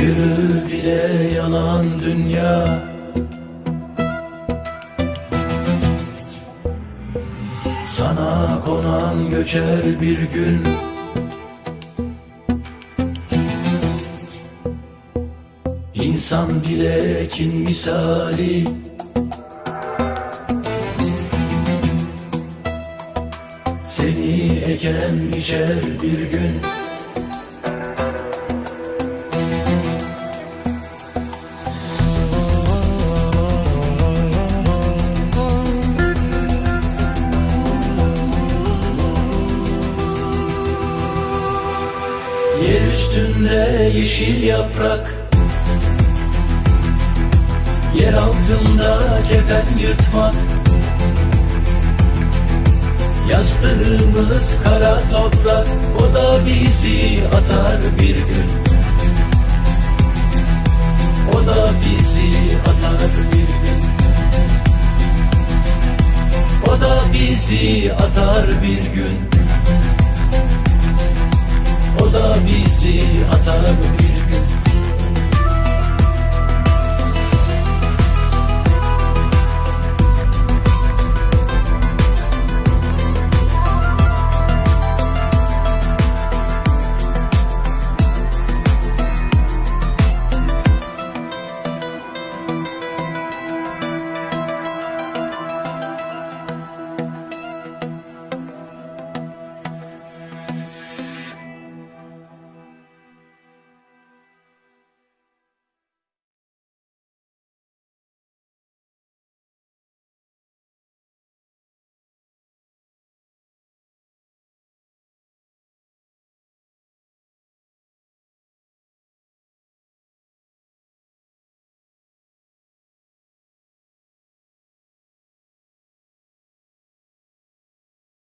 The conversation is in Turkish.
bile yalan dünya. Sana konan göçer bir gün. İnsan bile kin misali. Seni eken biçer bir gün Yer üstünde yeşil yaprak. Yer altında kefen yırtmak. Yastığımız kara toprak. O da bizi atar bir gün. O da bizi atar bir gün. O da bizi atar bir gün O